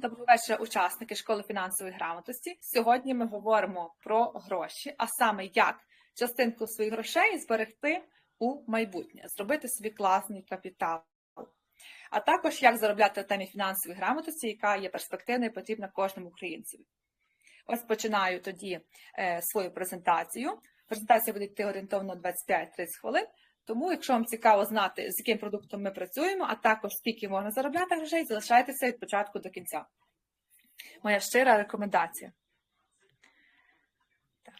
Доброго вечора, учасники школи фінансової грамотності. Сьогодні ми говоримо про гроші, а саме як частинку своїх грошей зберегти у майбутнє, зробити собі класний капітал, а також як заробляти в темі фінансової грамотності, яка є перспективною і потрібна кожному українцеві. Ось починаю тоді е, свою презентацію. Презентація буде йти орієнтовно 25-30 хвилин. Тому, якщо вам цікаво знати, з яким продуктом ми працюємо, а також скільки можна заробляти грошей, залишайтеся від початку до кінця. Моя щира рекомендація. Так.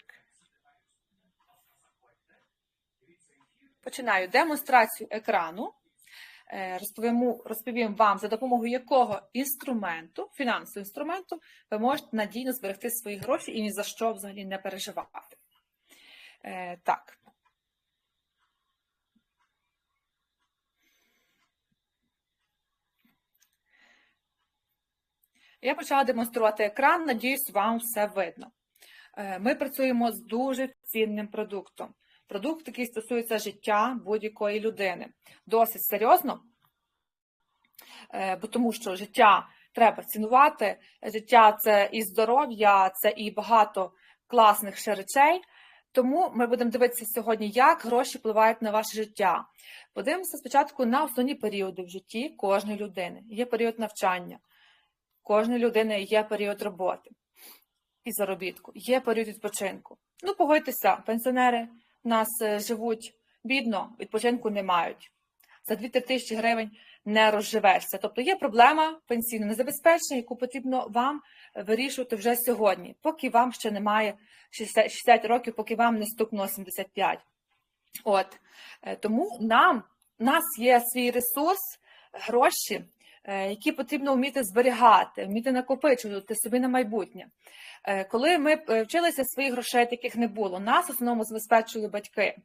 Починаю демонстрацію екрану. Е, Розповім, розповім вам, за допомогою якого інструменту, фінансового інструменту, ви можете надійно зберегти свої гроші і ні за що взагалі не переживати. Е, Так. Я почала демонструвати екран, надіюсь, вам все видно. Е, Ми працюємо з дуже цінним продуктом. Продукт, який стосується життя будь-якої людини. Досить серйозно, е, бо тому що життя треба цінувати. Життя це і здоров'я, це і багато класних ще речей. Тому ми будемо дивитися сьогодні, як гроші впливають на ваше життя. Подивимося спочатку на основні періоди в житті кожної людини. Є період навчання, кожної людини є період роботи і заробітку, є період відпочинку. Ну, погодьтеся, пенсіонери в нас е, живуть бідно, відпочинку не мають. За 2-3 тисячі гривень не розживешся. Тобто є проблема пенсійного незабезпечення, яку потрібно вам вирішувати вже сьогодні, поки вам ще немає 60, 60 років, поки вам не стукнуло 75. От е, тому нам у нас є свій ресурс, гроші, е, які потрібно вміти зберігати, вміти накопичувати собі на майбутнє. Е, Коли ми е, вчилися своїх грошей, таких не було, нас в основному забезпечили батьки.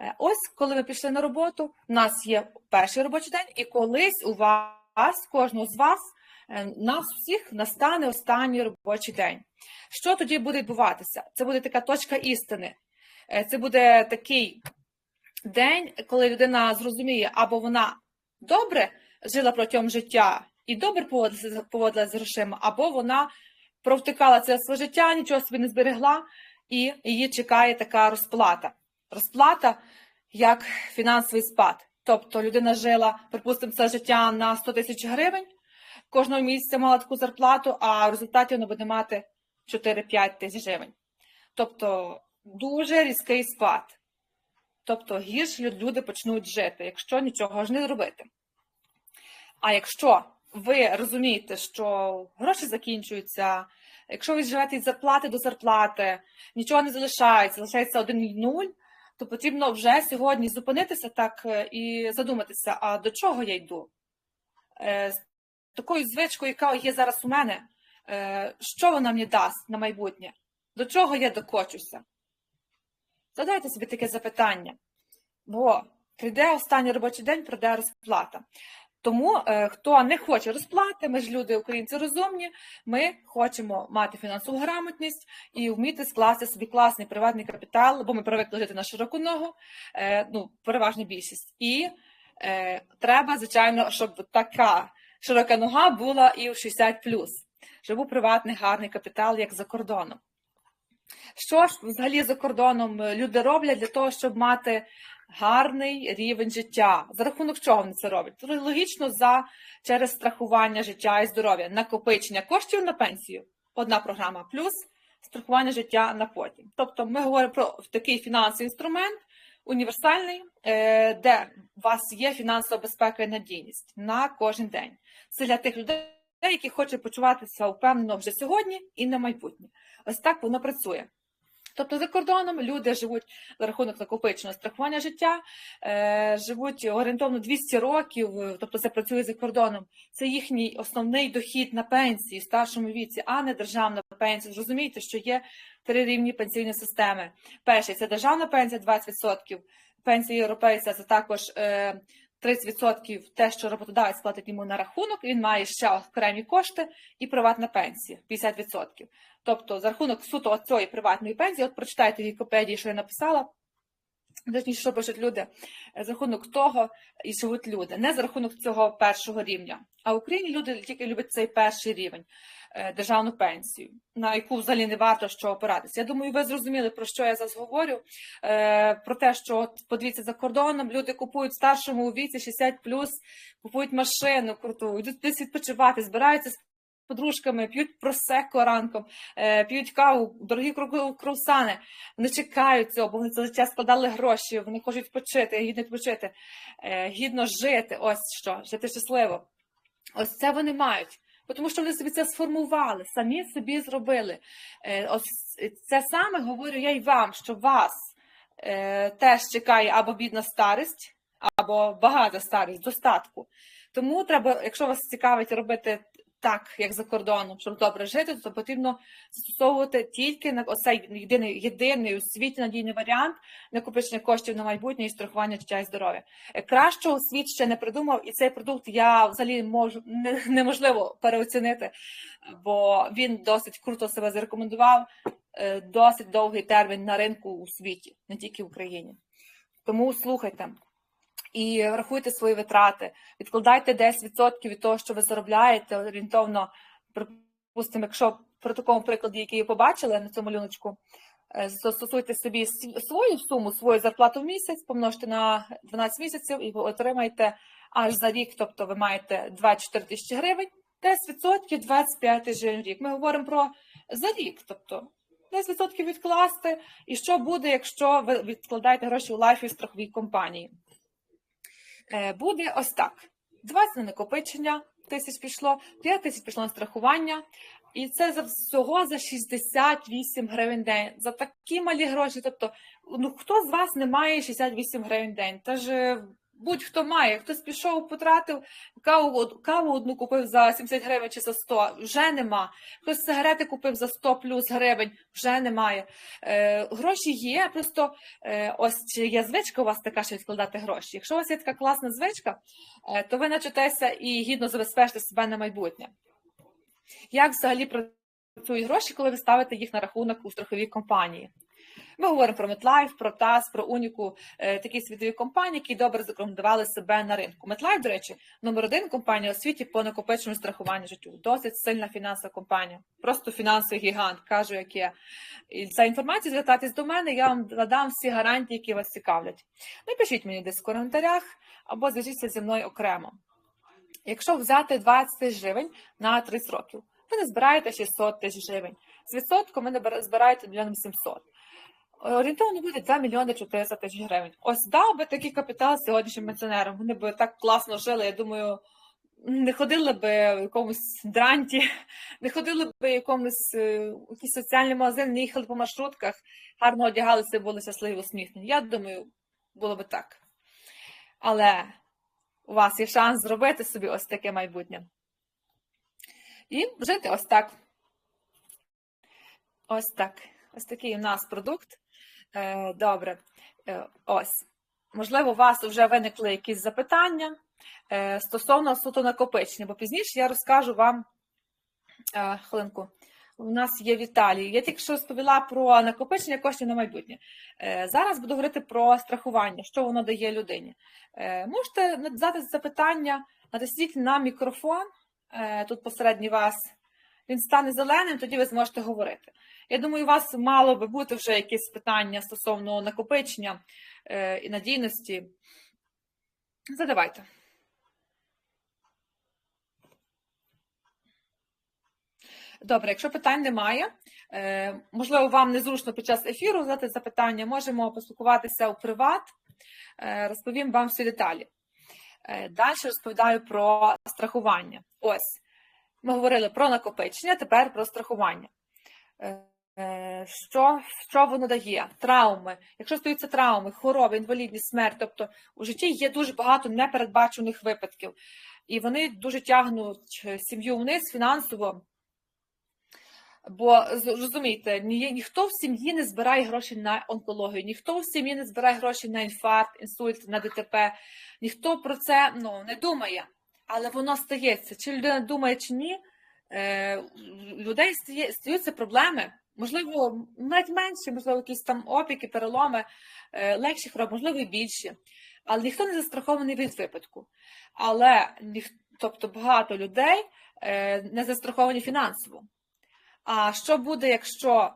Е, Ось, коли ми пішли на роботу, у нас є перший робочий день, і колись у вас, кожного з вас, е, нас всіх настане останній робочий день. Що тоді буде відбуватися? Це буде така точка істини. Е, Це буде такий день, коли людина зрозуміє, або вона добре жила протягом життя і добре поводилася, поводилася з грошима, або вона провтикала це своє життя, нічого собі не зберегла, і її чекає така розплата. Розплата як фінансовий спад. Тобто людина жила, припустимо, це життя на 100 тисяч гривень, кожного місяця мала таку зарплату, а в результаті вона буде мати 4-5 тисяч гривень. Тобто дуже різкий спад. Тобто гірше люди почнуть жити, якщо нічого ж не робити. А якщо ви розумієте, що гроші закінчуються, якщо ви живете від зарплати до зарплати, нічого не залишається, залишається один нуль, то потрібно вже сьогодні зупинитися так е, і задуматися, а до чого я йду? Е, З такою звичкою, яка є зараз у мене, е, що вона мені дасть на майбутнє? До чого я докочуся? Задайте собі таке запитання, бо прийде останній робочий день, прийде розплата. Тому е, хто не хоче розплати, ми ж люди, українці розумні, ми хочемо мати фінансову грамотність і вміти скласти собі класний приватний капітал, бо ми привикли жити на широку ногу, е, ну, переважна більшість. І е, треба, звичайно, щоб така широка нога була і в 60 щоб був приватний гарний капітал, як за кордоном. Що ж взагалі за кордоном люди роблять для того, щоб мати гарний рівень життя? За рахунок чого вони це роблять? Логічно, за через страхування життя і здоров'я, накопичення коштів на пенсію. Одна програма, плюс страхування життя на потім. Тобто ми говоримо про такий фінансовий інструмент, універсальний, е, де у вас є фінансова безпека і надійність на кожен день. Це для тих людей, які хочуть почуватися впевнено вже сьогодні і на майбутнє. Ось так воно працює. Тобто за кордоном люди живуть за рахунок накопиченого страхування життя, е, живуть орієнтовно 200 років, е, тобто це працює за кордоном. Це їхній основний дохід на пенсії в старшому віці, а не державна пенсія. Зрозумійте, що є три рівні пенсійної системи. Перший це державна пенсія 20%, пенсія європейця це також. Е, 30% те, що роботодавець платить йому на рахунок, він має ще окремі кошти і приватна пенсія 50%. Тобто, за рахунок суто цієї приватної пенсії, от прочитайте в Вікіпедії, що я написала, Точніше, що пишуть люди е, за рахунок того і живуть люди, не за рахунок цього першого рівня. А в Україні люди тільки люблять цей перший рівень е, державну пенсію, на яку взагалі не варто що опиратися. Я думаю, ви зрозуміли про що я зараз говорю. Е, Про те, що от, подивіться за кордоном, люди купують старшому віці 60+, купують машину круту, йдуть десь відпочивати, збираються подружками, п'ють просеко ранком, е, п'ють каву, дорогі круасани. Вони чекають цього, бо вони цей час складали гроші, вони хочуть почити, гідно відпочити, е, гідно жити. Ось що, жити щасливо. Ось це вони мають. Тому що вони собі це сформували, самі собі зробили. Е, Ось це саме говорю я й вам, що вас е, теж чекає або бідна старість, або багата старість, достатку. Тому треба, якщо вас цікавить робити так, як за кордоном, щоб добре жити, то потрібно застосовувати тільки на оцей єдиний, єдиний у світі надійний варіант накопичення коштів на майбутнє і страхування життя і здоров'я. Е, Кращого світ ще не придумав, і цей продукт я взагалі можу не, неможливо переоцінити, бо він досить круто себе зарекомендував, е, досить довгий термін на ринку у світі, не тільки в Україні. Тому слухайте і рахуйте свої витрати, відкладайте 10% від того, що ви заробляєте орієнтовно, припустимо, якщо при такому прикладі, який ви побачили на цьому малюночку, е, застосуйте собі свою суму, свою зарплату в місяць, помножте на 12 місяців і ви отримаєте аж за рік, тобто ви маєте 24 тисячі гривень, 10% 25 тисяч гривень в рік. Ми говоримо про за рік, тобто 10% відкласти, і що буде, якщо ви відкладаєте гроші у лайфі страховій компанії. Е, Буде ось так: 20 на накопичення тисяч пішло, 5 тисяч пішло на страхування, і це за всього за 68 гривень день. За такі малі гроші. Тобто, ну хто з вас не має 68 гривень день? Та ж будь-хто має. Хтось пішов, потратив каву, каву одну купив за 70 гривень чи за 100, вже нема. Хтось сигарети купив за 100 плюс гривень, вже немає. Е, гроші є, просто е, ось чи є звичка у вас така, що відкладати гроші. Якщо у вас є така класна звичка, е, то ви навчитеся і гідно забезпечите себе на майбутнє. Як взагалі працюють гроші, коли ви ставите їх на рахунок у страховій компанії? Ми говоримо про MetLife, про ТАС, про Уніку, е, такі світові компанії, які добре зарекомендували себе на ринку. MetLife, до речі, номер один компанія у світі по накопиченню страхуванню життю. Досить сильна фінансова компанія. Просто фінансовий гігант, кажу, як є. І за інформацією звертатись до мене, я вам надам всі гарантії, які вас цікавлять. Напишіть мені десь в коментарях або зв'яжіться зі мною окремо. Якщо взяти 20 тисяч гривень на 30 років, ви не збираєте 600 тисяч гривень. З відсотком ви не збираєте 1 мільйон 700. Орієнтовно буде 2 мільйони 400 тисяч гривень. Ось дав би такий капітал сьогоднішнім пенсіонерам. Вони б так класно жили. Я думаю, не ходили б в якомусь дранті, не ходили б в якомусь е, якийсь соціальний магазин, не їхали по маршрутках, гарно одягалися, були щасливі, усміхнені. Я думаю, було би так. Але у вас є шанс зробити собі ось таке майбутнє. І жити ось так. Ось так. Ось такий у нас продукт. Е, Добре. Е, Ось. Можливо, у вас вже виникли якісь запитання е, стосовно суто накопичення, бо пізніше я розкажу вам хвилинку. У нас є Віталій. Я тільки що розповіла про накопичення коштів на майбутнє. Зараз буду говорити про страхування, що воно дає людині. Можете задати запитання, натисніть на мікрофон тут посередній вас. Він стане зеленим, тоді ви зможете говорити. Я думаю, у вас мало би бути вже якісь питання стосовно накопичення е, і надійності. Задавайте. Добре, якщо питань немає, е, можливо, вам незручно під час ефіру задати запитання, можемо поспілкуватися у приват, е, розповім вам всі деталі. Далі розповідаю про страхування. Ось, ми говорили про накопичення, тепер про страхування. Е, е, Що, що воно дає? Травми. Якщо стаються травми, хвороби, інвалідність, смерть, тобто у житті є дуже багато непередбачених випадків, і вони дуже тягнуть сім'ю вниз фінансово. Бо з- розумієте, ні, ніхто в сім'ї не збирає гроші на онкологію, ніхто в сім'ї не збирає гроші на інфаркт, інсульт, на ДТП, ніхто про це ну, не думає, але воно стається. Чи людина думає, чи ні, е, у людей стає, стаються проблеми Можливо, навіть менші, можливо, якісь там опіки, переломи, е, легші хвороби, можливо, і більші. Але ніхто не застрахований від випадку. Але тобто багато людей е, не застраховані фінансово. А що буде, якщо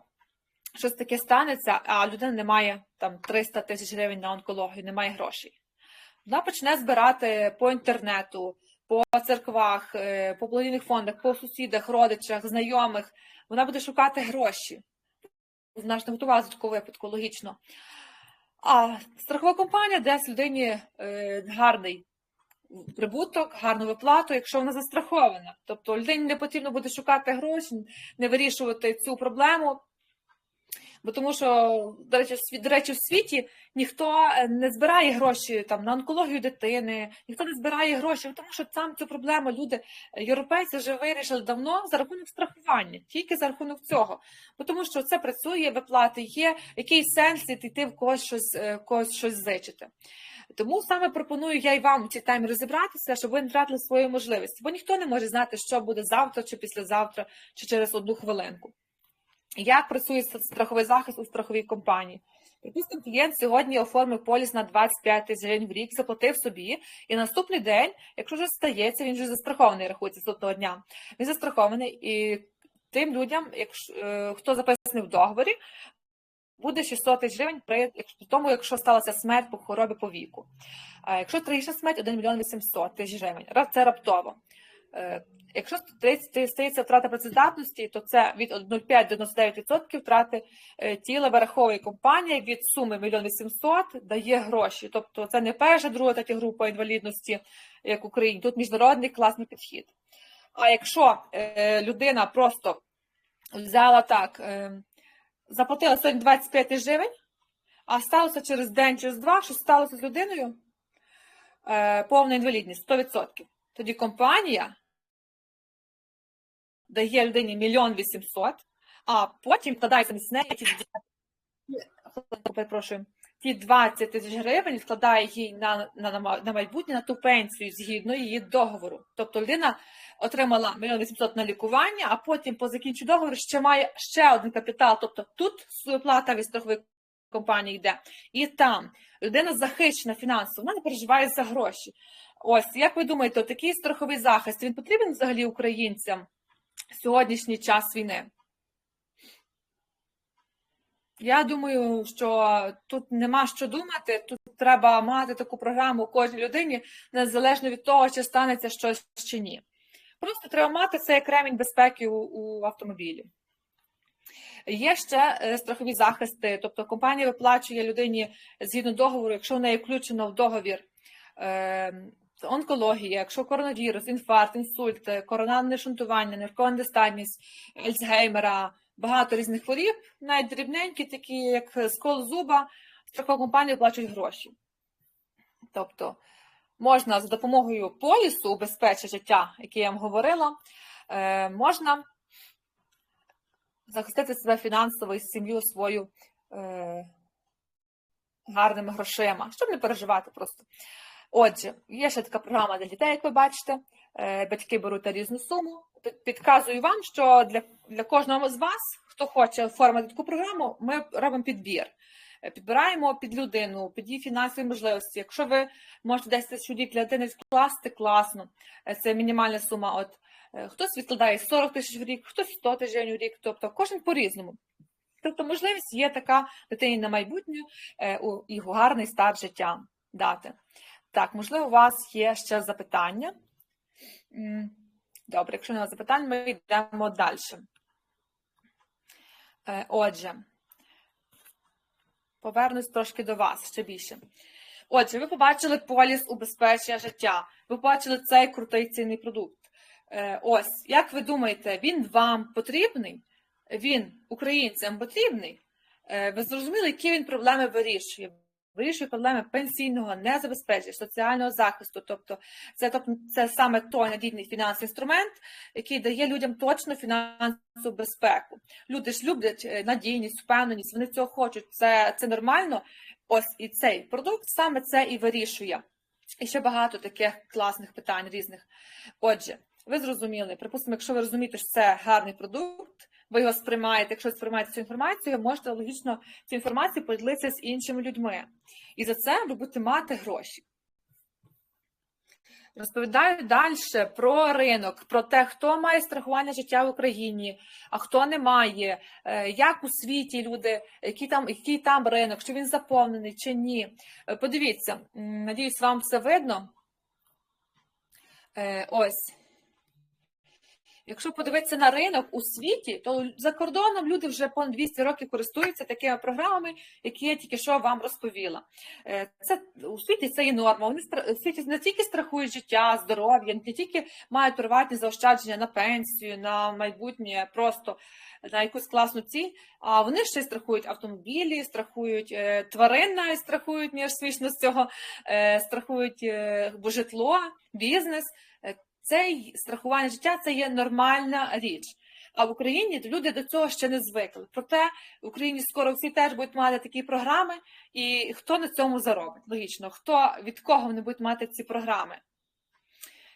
щось таке станеться, а людина не має там 300 тисяч гривень на онкологію, немає грошей? Вона почне збирати по інтернету, по церквах, е, по благодійних фондах, по сусідах, родичах, знайомих. Вона буде шукати гроші. Вона ж не готувала до такого випадку, логічно. А страхова компанія дасть людині е, гарний прибуток, гарну виплату, якщо вона застрахована. Тобто людині не потрібно буде шукати гроші, не вирішувати цю проблему. Бо тому що, до речі, до речі, в світі ніхто е, не збирає гроші там на онкологію дитини, ніхто не збирає гроші, тому що там цю проблему люди, е, європейці, вже вирішили давно за рахунок страхування, тільки за рахунок цього. Бо тому що це працює, виплати є, який сенс йти в когось щось, е, когось щось зичити. Тому саме пропоную я й вам в цій розібратися, щоб ви не втратили свої можливості, бо ніхто не може знати, що буде завтра, чи післязавтра, чи через одну хвилинку. Як працює страховий захист у страховій компанії? Припустимо, клієнт сьогодні оформив поліс на 25 тисяч гривень в рік, заплатив собі, і наступний день, якщо вже стається, він вже застрахований, рахується з того дня. Він застрахований і тим людям, якщо, е, хто записаний в договорі, буде 600 тисяч гривень при тому, якщо сталася смерть по хворобі по віку. А якщо трагічна смерть, 1 мільйон 800 тисяч гривень. Це раптово. Якщо стається- втрата працездатності, то це від 0,5 до 99% втрати е, тіла вираховує компанія від суми 1 мільйон 800 дає гроші. Тобто це не перша, друга, третя група інвалідності, як в Україні. Тут міжнародний класний підхід. А якщо е, людина просто взяла так, е, заплатила сьогодні 25 тисяч гривень, а сталося через день, через два, що сталося з людиною, повна інвалідність 100%. Тоді компанія дає людині мільйон вісімсот, а потім вкладається ті, перепрошую, ті 20 тисяч гривень вкладає їй на, на, на, майбутнє на ту пенсію згідно її договору. Тобто людина отримала мільйон вісімсот на лікування, а потім по закінченню договору ще має ще один капітал. Тобто тут плата від страхової компанії йде, і там людина захищена фінансово, вона не переживає за гроші. Ось як ви думаєте, такий страховий захист він потрібен взагалі українцям сьогоднішній час війни? Я думаю, що тут нема що думати. Тут треба мати таку програму кожній людині, незалежно від того, чи станеться щось чи ні. Просто треба мати це як ремінь безпеки у, у автомобілі. Є ще е, страхові захисти, тобто компанія виплачує людині згідно договору, якщо в неї включено в договір е, онкологія, якщо коронавірус, інфаркт, інсульт, коронарне шунтування, ниркова недостатність, Альцгеймера, багато різних хворіб, навіть дрібненькі, такі як скол зуба, страхова компанія виплачує гроші. Тобто можна за допомогою полісу убезпечити життя, яке я вам говорила, е, можна захистити себе фінансово і сім'ю свою е, гарними грошима, щоб не переживати просто. Отже, є ще така програма для дітей, як ви бачите. Е, Батьки беруть різну суму. Підказую вам, що для, для кожного з вас, хто хоче оформити таку програму, ми робимо підбір. Е, Підбираємо під людину, під її фінансові можливості. Якщо ви можете 10 тисяч рік для дитини вкласти, класно. Е, Це мінімальна сума. От хтось відкладає 40 тисяч в рік, хтось 100 тисяч в рік, тобто кожен по-різному. Тобто можливість є така дитині на майбутнє у- і гарний старт життя дати. Так, можливо, у вас є ще запитання. Добре, якщо немає запитань, ми йдемо далі. Е, Отже, повернусь трошки до вас ще більше. Отже, ви побачили поліс убезпечення життя. Ви побачили цей крутий цінний продукт. Е, Ось, як ви думаєте, він вам потрібний? Він українцям потрібний? Е, Ви зрозуміли, які він проблеми вирішує? Вирішує проблеми пенсійного незабезпечення, соціального захисту. Тобто, це, тобто, це саме той надійний фінансовий інструмент, який дає людям точну фінансову безпеку. Люди ж люблять е, надійність, впевненість, вони цього хочуть. Це, це нормально. Ось і цей продукт саме це і вирішує. І ще багато таких класних питань різних. Отже, ви зрозуміли. Припустимо, якщо ви розумієте, що це гарний продукт, ви його сприймаєте, якщо сприймаєте цю інформацію, ви можете логічно цю інформацію поділитися з іншими людьми. І за це ви будете мати гроші. Розповідаю далі про ринок, про те, хто має страхування життя в Україні, а хто не має, е, як у світі люди, який там, який там ринок, чи він заповнений, чи ні. Е, Подивіться, надіюсь, вам все видно. Е, Ось. Якщо подивитися на ринок у світі, то за кордоном люди вже понад 200 років користуються такими програмами, які я тільки що вам розповіла. Е, Це у світі це і норма. Вони у світі не тільки страхують життя, здоров'я, не тільки мають приватні заощадження на пенсію, на майбутнє, просто на якусь класну ціль. А вони ще й страхують автомобілі, страхують е, тварин, навіть страхують ніж смішно з цього, е, страхують житло, бізнес. Це страхування життя це є нормальна річ. А в Україні люди до цього ще не звикли. Проте в Україні скоро всі теж будуть мати такі програми, і хто на цьому заробить? Логічно, хто від кого вони будуть мати ці програми?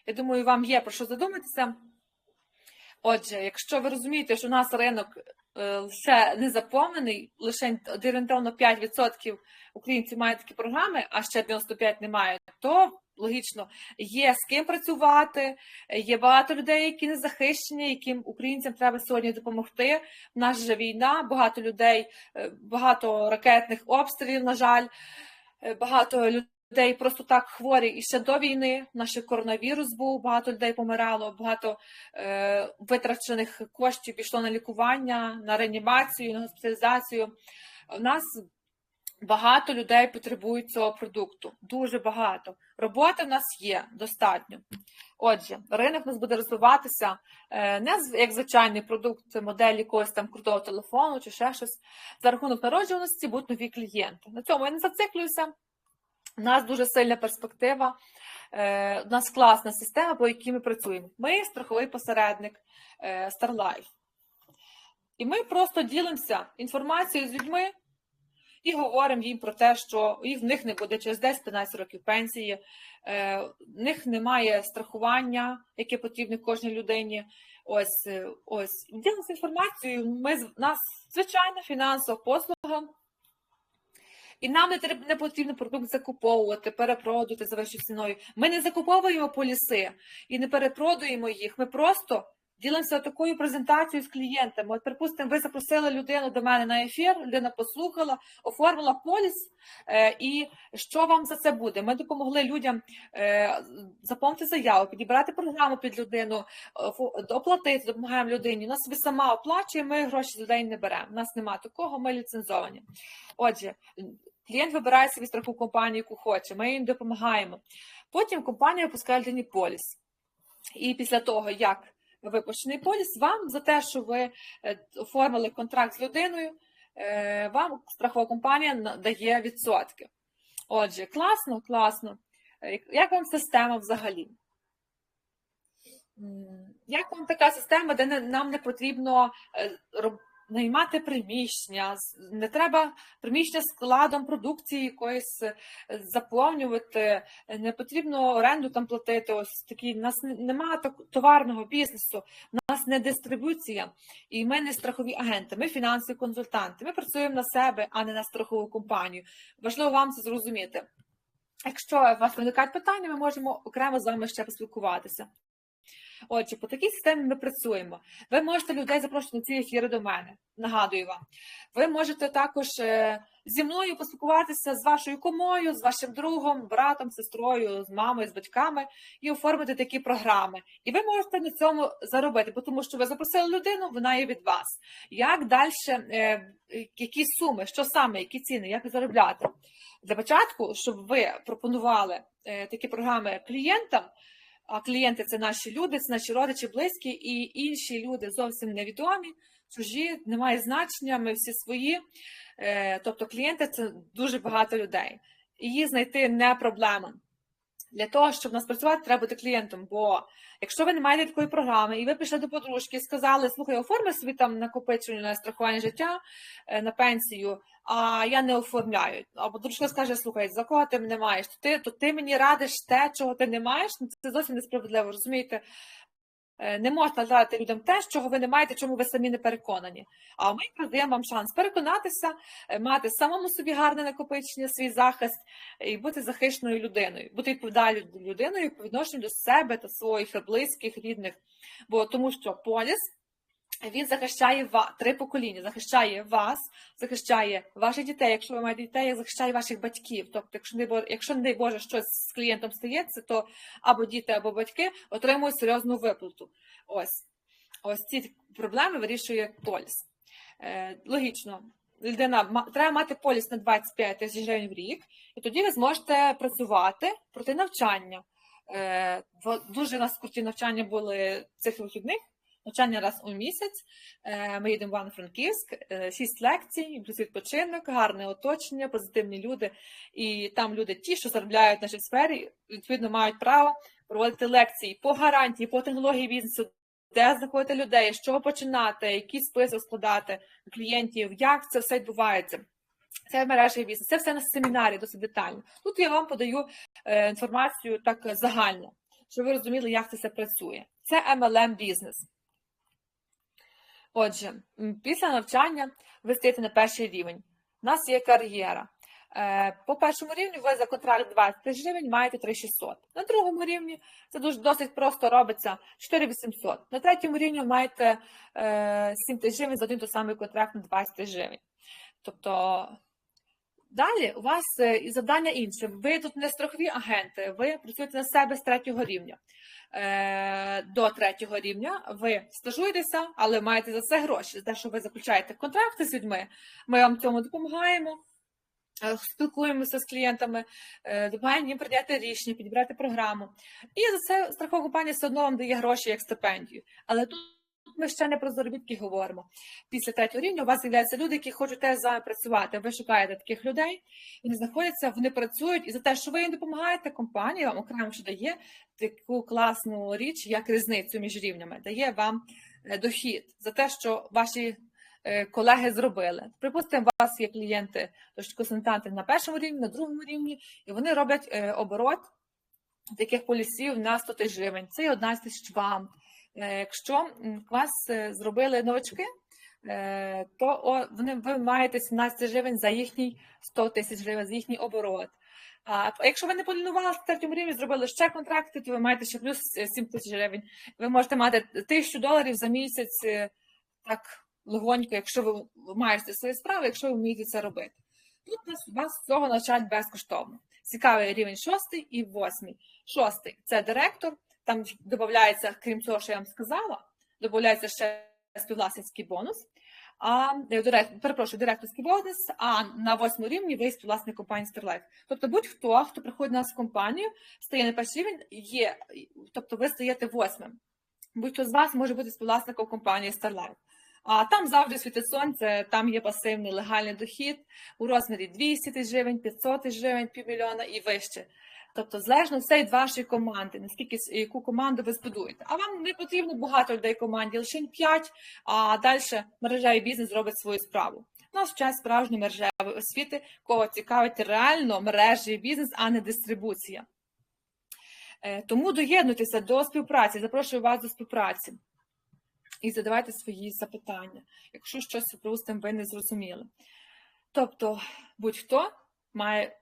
Я думаю, вам є про що задуматися. Отже, якщо ви розумієте, що у нас ринок ще не заповнений, лише орієнтовно 5% українців мають такі програми, а ще 95% не мають, то логічно є з ким працювати, є багато людей, які не захищені, яким українцям треба сьогодні допомогти. У нас же війна, багато людей, е, багато ракетних обстрілів, на жаль, е, багато людей просто так хворі і ще до війни. Наш коронавірус був, багато людей помирало, багато е, витрачених коштів пішло на лікування, на реанімацію, на госпіталізацію. У нас багато людей потребують цього продукту. Дуже багато. Роботи в нас є достатньо. Отже, ринок у нас буде розвиватися е, не як звичайний продукт, модель якогось там крутого телефону чи ще щось. За рахунок народжуваності будуть нові клієнти. На цьому я не зациклююся. У нас дуже сильна перспектива. Е, У нас класна система, по якій ми працюємо. Ми страховий посередник е, StarLife. І ми просто ділимося інформацією з людьми і говоримо їм про те, що в них не буде через 10-15 років пенсії, е, в них немає страхування, яке потрібне кожній людині. Ось ось ділимося інформацією. Ми нас звичайна фінансова послуга. І нам не треба не потрібно продукт закуповувати, перепродувати за вищою ціною. Ми не закуповуємо поліси і не перепродуємо їх. Ми просто ділимося такою презентацією з клієнтами. От, припустимо, ви запросили людину до мене на ефір, людина послухала, оформила поліс, е, і що вам за це буде? Ми допомогли людям е, заповнити заяву, підібрати програму під людину, офо- оплатити, допомагаємо людині. Вона собі сама оплачує, ми гроші з людей не беремо. У нас немає такого, ми ліцензовані. Отже, клієнт вибирає собі страхову компанію, яку хоче, ми їм допомагаємо. Потім компанія випускає людині поліс. І після того, як випущений поліс, вам за те, що ви е, оформили контракт з людиною, е, вам страхова компанія дає відсотки. Отже, класно, класно. Е, Як вам система взагалі? Як вам така система, де нам не потрібно е, роб- наймати приміщення, не треба приміщення складом продукції якоїсь е, заповнювати, е, не потрібно оренду там платити. Ось такі. У нас немає товарного бізнесу, у нас не дистрибуція, і ми не страхові агенти, ми фінансові консультанти. Ми працюємо на себе, а не на страхову компанію. Важливо вам це зрозуміти. Якщо у вас виникають питання, ми можемо окремо з вами ще поспілкуватися. Отже, по такій системі ми працюємо. Ви можете людей запрошувати на ці ефіри до мене. Нагадую вам. Ви можете також е, зі мною поспілкуватися з вашою комою, з вашим другом, братом, сестрою, з мамою, з батьками і оформити такі програми. І ви можете на цьому заробити, бо тому що ви запросили людину, вона є від вас. Як далі, які суми, що саме, які ціни, як заробляти? Для початку, щоб ви пропонували е, такі програми клієнтам. А клієнти це наші люди, це наші родичі, близькі і інші люди зовсім невідомі, чужі, немає значення, ми всі свої. Е, Тобто клієнти це дуже багато людей. Її знайти не проблема. Для того, щоб нас працювати, треба бути клієнтом. Бо якщо ви не маєте такої програми, і ви пішли до подружки сказали, слухай, оформи собі там накопичення на страхування життя е, на пенсію, а я не оформляю. А подружка скаже: слухай, за кого ти мене маєш? То ти, то ти мені радиш те, чого ти не маєш. Ну, Це зовсім несправедливо, розумієте? Е, Не можна дати людям те, чого ви не маєте, чому ви самі не переконані. А ми даємо вам шанс переконатися, е, мати самому собі гарне накопичення, свій захист і бути захищеною людиною, бути відповідальною людиною по відношенню до себе та своїх близьких, рідних. Бо тому що поліс він захищає ва- три покоління, захищає вас, захищає ваших дітей, якщо ви маєте дітей, захищає ваших батьків. Тобто, якщо не бо- якщо не Боже щось з клієнтом стається, то або діти, або батьки отримують серйозну виплату. Ось ось ці проблеми вирішує поліс. Е, логічно, людина треба мати поліс на 25 тисяч гривень в рік, і тоді ви зможете працювати проти навчання. Е, дуже у нас круті навчання були цих вихідних. Навчання раз у місяць. Е, Ми їдемо в Івано-Франківськ, е, шість лекцій, плюс відпочинок, гарне оточення, позитивні люди. І там люди, ті, що заробляють в нашій сфері, відповідно мають право проводити лекції по гарантії, по технології бізнесу, де знаходити людей, з чого починати, який список складати клієнтів, як це все відбувається. Це мережа бізнес, це все на семінарі досить детально. Тут я вам подаю е, інформацію так загально, щоб ви розуміли, як це все працює. Це MLM бізнес. Отже, після навчання ви стаєте на перший рівень. У нас є кар'єра. Е, По першому рівню ви за контракт 20 тисяч гривень маєте 3600. На другому рівні це дуже досить просто робиться 4800. На третьому рівні маєте е, 7 тисяч гривень за один той самий контракт на 20 тисяч гривень. Тобто далі у вас е, і завдання інше. Ви тут не страхові агенти, ви працюєте на себе з третього рівня. Е, До третього рівня ви стажуєтеся, але маєте за це гроші. За те, що ви заключаєте контракти з людьми, ми вам цьому допомагаємо. е, Спілкуємося з клієнтами, допомагаємо їм прийняти рішення, підібрати програму. І за це страхова компанія все одно вам дає гроші як стипендію. Але тут ми ще не про заробітки говоримо. Після третього рівня у вас з'являються люди, які хочуть теж з вами працювати. Ви шукаєте таких людей, вони знаходяться, вони працюють, і за те, що ви їм допомагаєте, компанія вам окремо ще дає таку класну річ, як різницю між рівнями, дає вам е, дохід за те, що ваші е, колеги зробили. Припустимо, у вас є клієнти, тож консультанти на першому рівні, на другому рівні, і вони роблять е, оборот таких полісів на 100 тисяч гривень. Це є одна з тисяч вам. Е, Якщо вас е, зробили новачки, е, то вони, ви маєте 17 гривень за їхній 100 тисяч гривень, за їхній оборот. А якщо ви не полінували в третьому рівні, зробили ще контракти, то ви маєте ще плюс 7 тисяч гривень. Ви можете мати тисячу доларів за місяць так легонько, якщо ви маєте свої справи, якщо ви вмієте це робити. Тут нас, вас цього навчають безкоштовно. Цікавий рівень шостий і восьмий. Шостий це директор. Там додається, крім цього, що я вам сказала, додається ще співвласницький бонус. А е, директ, перепрошую, директорський бонус, а на восьмому рівні ви співвласник компанії Starlight. Тобто будь-хто, хто приходить на нас в компанію, стає на перший рівень, є, тобто ви стаєте восьмим. Будь-хто з вас може бути співвласником компанії Starlight. А там завжди світить сонце, там є пасивний легальний дохід у розмірі 200 тисяч гривень, 500 тисяч гривень, півмільйона і вище. Тобто, залежно все від вашої команди, наскільки яку команду ви збудуєте. А вам не потрібно багато людей в команді, лише 5, а далі мережевий бізнес зробить свою справу. У нас час справжньої мережевої освіти, кого цікавить реально мережевий бізнес, а не дистрибуція. Е, Тому доєднуйтеся до співпраці, запрошую вас до співпраці і задавайте свої запитання, якщо щось припустимо, ви не зрозуміли. Тобто, будь-хто має,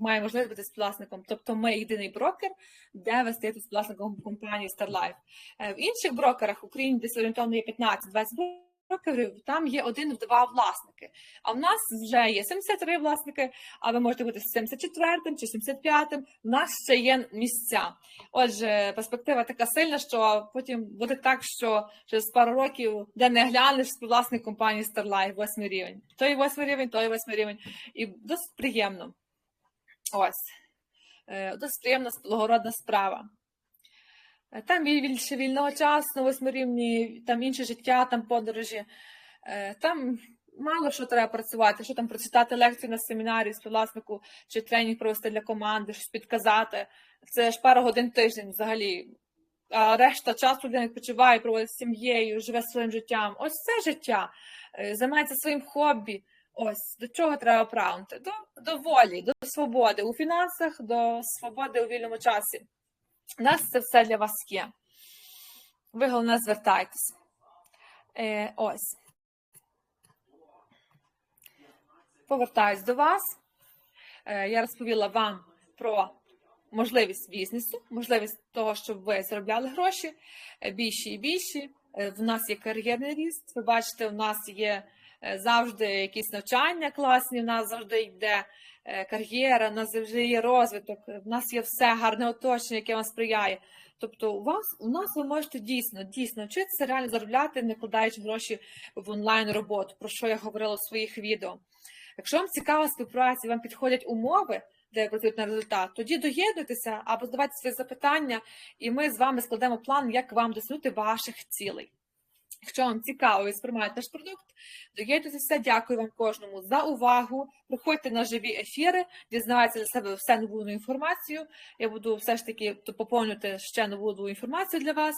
має можливість бути співвласником. Тобто, ми єдиний брокер, де ви стаєте співвласником компанії StarLife. Е, В інших брокерах Україні десь орієнтовно є 15-20 брокерів, там є один-два власники. А в нас вже є 73 власники, а ви можете бути 74-м чи 75-м. У нас ще є місця. Отже, перспектива така сильна, що потім буде так, що через пару років, де не глянеш співвласник компанії Starlife, восьмий рівень. Той восьмий рівень, той восьмий рівень. І досить приємно. Ось. Е, Досить приємна благородна справа. Е, Там більше вільного часу на восьмому рівні, там інше життя, там подорожі. Е, Там мало що треба працювати, що там прочитати лекцію на семінарі співвласнику чи тренінг провести для команди, щось підказати. Це ж пару годин тиждень взагалі. А решта часу людина відпочиває, проводить з сім'єю, живе своїм життям. Ось це життя. Е, Займається своїм хобі. Ось до чого треба прагнути? До, до волі, до свободи у фінансах, до свободи у вільному часі. У нас це все для вас є. Ви головне звертайтесь. Е, ось. Повертаюсь до вас. Е, я розповіла вам про можливість бізнесу, можливість того, щоб ви заробляли гроші е, більші і більші. Е, В нас є кар'єрний ріст. Ви бачите, в нас є е, завжди якісь навчання класні, в нас завжди йде кар'єра, в нас завжди є розвиток, в нас є все гарне оточення, яке вам сприяє. Тобто, у вас у нас ви можете дійсно дійсно вчитися реально заробляти, не вкладаючи гроші в онлайн роботу, про що я говорила в своїх відео. Якщо вам цікава співпраця, вам підходять умови, де ви працюєте на результат, тоді доєднуйтеся або задавайте свої запитання, і ми з вами складемо план, як вам досягнути ваших цілей. Якщо вам цікаво і сприймаєте наш продукт, доєднуйтеся. Дякую вам кожному за увагу. Приходьте на живі ефіри, дізнавайтеся для себе все нову інформацію. Я буду все ж таки поповнювати ще нову інформацію для вас.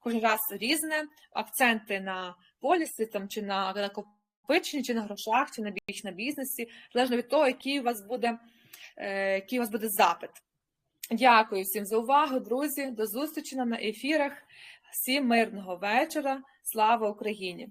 Кожен раз різне, акценти на полісі там чи на накопиченні, чи на грошах, чи на більш на бізнесі, залежно від того, який у вас буде, е, який у вас буде запит. Дякую всім за увагу, друзі. До зустрічі на ефірах. Всім мирного вечора. Слава Україні!